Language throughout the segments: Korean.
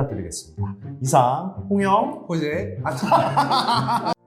부탁드리겠습니다. 이상 홍영 호재 아,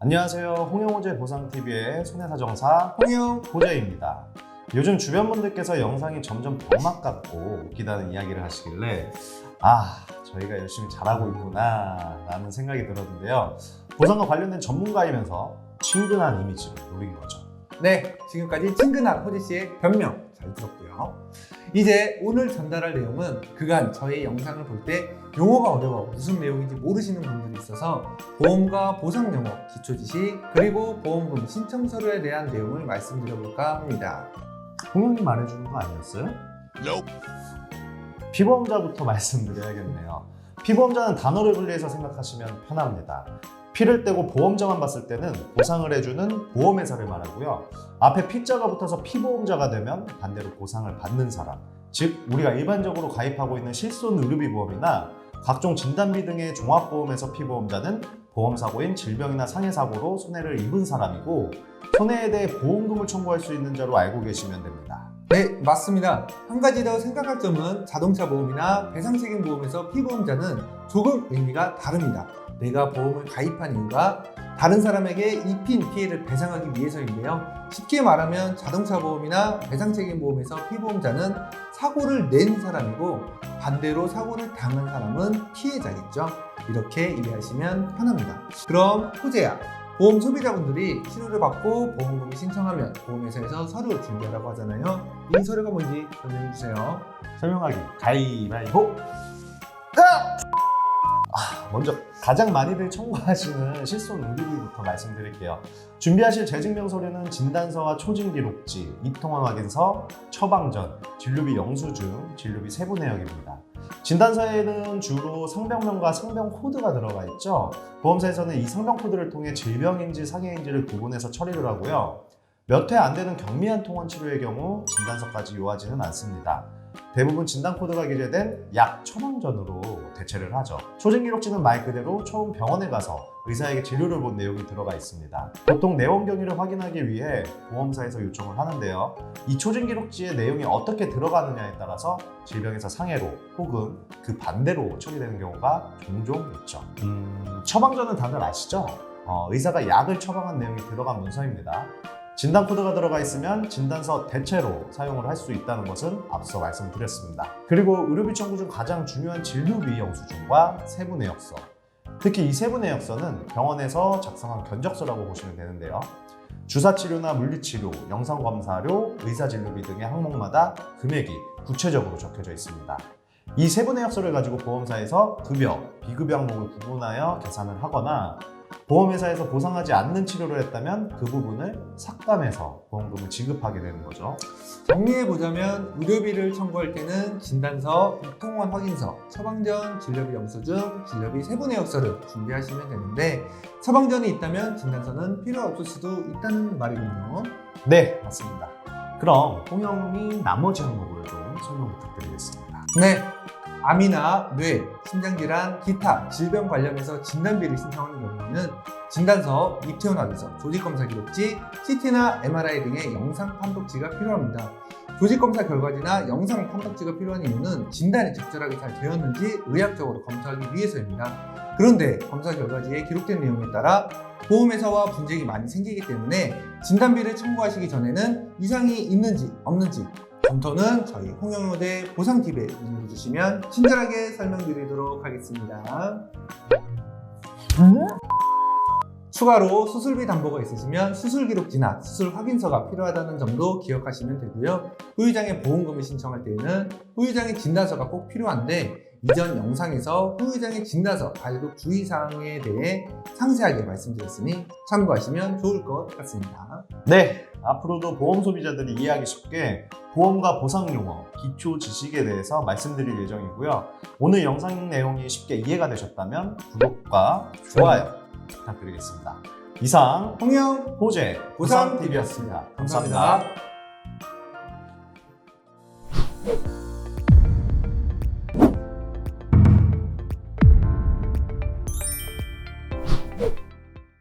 안녕하세요. 홍영호재 보상TV의 손해사정사 홍영 호재입니다. 요즘 주변 분들께서 영상이 점점 병맛 같고 웃기다는 이야기를 하시길래 아 저희가 열심히 잘하고 있구나 라는 생각이 들었는데요. 보상과 관련된 전문가이면서 친근한 이미지를 노린 거죠. 네 지금까지 친근한 호재 씨의 변명 잘 들었고요 이제 오늘 전달할 내용은 그간 저희 영상을 볼 때 용어가 어려워 무슨 내용인지 모르시는 분들이 있어서 보험과 보상 용어 기초 지식 그리고 보험금 신청 서류에 대한 내용을 말씀드려볼까 합니다 홍영이 말해주는 거 아니었어요? 피보험자부터 말씀드려야겠네요. 피보험자는 단어를 분리해서 생각하시면 편합니다. 피를 떼고 보험자만 봤을 때는 보상을 해주는 보험회사를 말하고요. 앞에 피자가 붙어서 피보험자가 되면 반대로 보상을 받는 사람. 즉, 우리가 일반적으로 가입하고 있는 실손 의료비 보험이나 각종 진단비 등의 종합보험에서 피보험자는 보험사고인 질병이나 상해사고로 손해를 입은 사람이고 손해에 대해 보험금을 청구할 수 있는 자로 알고 계시면 됩니다. 네 맞습니다. 한 가지 더 생각할 점은 자동차 보험이나 배상책임 보험에서 피보험자는 조금 의미가 다릅니다. 내가 보험을 가입한 이유가 다른 사람에게 입힌 피해를 배상하기 위해서인데요. 쉽게 말하면 자동차 보험이나 배상책임 보험에서 피보험자는 사고를 낸 사람이고 반대로 사고를 당한 사람은 피해자겠죠. 이렇게 이해하시면 편합니다. 그럼 호재야 보험 소비자분들이 신호를 받고 보험금을 신청하면 보험회사에서 서류 준비하라고 하잖아요. 이 서류가 뭔지 설명해 주세요. 설명하기. 가위바위보. 아, 먼저 가장 많이들 청구하시는 실손 의료비부터 말씀드릴게요. 준비하실 재증명 서류는 진단서와 초진 기록지, 입통원 확인서, 처방전, 진료비 영수증, 진료비 세부 내역입니다 진단서에는 주로 상병명과 상병 코드가 들어가 있죠 보험사에서는 이 상병 코드를 통해 질병인지 상해인지를 구분해서 처리를 하고요 몇 회 안 되는 경미한 통원 치료의 경우 진단서까지 요하지는 않습니다. 대부분 진단 코드가 기재된 약 처방전으로 대체를 하죠. 초진 기록지는 말 그대로 처음 병원에 가서 의사에게 진료를 본 내용이 들어가 있습니다. 보통 내원 경위를 확인하기 위해 보험사에서 요청을 하는데요. 이 초진 기록지의 내용이 어떻게 들어가느냐에 따라서 질병에서 상해로 혹은 그 반대로 처리되는 경우가 종종 있죠. 음, 처방전은 다들 아시죠? 어, 의사가 약을 처방한 내용이 들어간 문서입니다. 진단 코드가 들어가 있으면 진단서 대체로 사용을 할 수 있다는 것은 앞서 말씀드렸습니다. 그리고 의료비 청구 중 가장 중요한 진료비 영수증과 세부 내역서. 특히 이 세부 내역서는 병원에서 작성한 견적서라고 보시면 되는데요. 주사 치료나 물리 치료, 영상 검사료, 의사 진료비 등의 항목마다 금액이 구체적으로 적혀져 있습니다. 이 세부 내역서를 가지고 보험사에서 급여, 비급여 항목을 구분하여 계산을 하거나 보험회사에서 보상하지 않는 치료를 했다면 그 부분을 삭감해서 보험금을 지급하게 되는 거죠. 정리해 보자면 의료비를 청구할 때는 진단서, 입통원 확인서, 처방전, 진료비 영수증, 진료비 세부 내역서를 준비하시면 되는데 처방전이 있다면 진단서는 필요 없을 수도 있다는 말이군요. 네, 맞습니다. 그럼 홍영이 나머지 항목을 좀 설명 부탁드리겠습니다. 네. 암이나 뇌, 심장질환, 기타 질병 관련해서 진단비를 신청하는 경우에는 진단서, 입퇴원 확인서, 조직검사 기록지, CT나 MRI 등의 영상 판독지가 필요합니다. 조직검사 결과지나 영상 판독지가 필요한 이유는 진단이 적절하게 잘 되었는지 의학적으로 검토하기 위해서입니다. 그런데 검사 결과지에 기록된 내용에 따라 보험회사와 분쟁이 많이 생기기 때문에 진단비를 청구하시기 전에는 이상이 있는지 없는지 검토는 저희 홍영호대 보상TV에 문의 주시면 친절하게 설명드리도록 하겠습니다. 추가로 수술비 담보가 있으시면 수술 기록지나 수술 확인서가 필요하다는 점도 기억하시면 되고요. 후유장애 보험금을 신청할 때에는 후유장애 진단서가 꼭 필요한데 이전 영상에서 후유장해진 나서 발급 주의사항에 대해 상세하게 말씀드렸으니 참고하시면 좋을 것 같습니다. 네, 앞으로도 보험 소비자들이 이해하기 쉽게 보험과 보상 용어, 기초 지식에 대해서 말씀드릴 예정이고요. 오늘 영상 내용이 쉽게 이해가 되셨다면 구독과 좋아요 부탁드리겠습니다. 이상 홍영 호재 보상TV였습니다. 감사합니다. 감사합니다.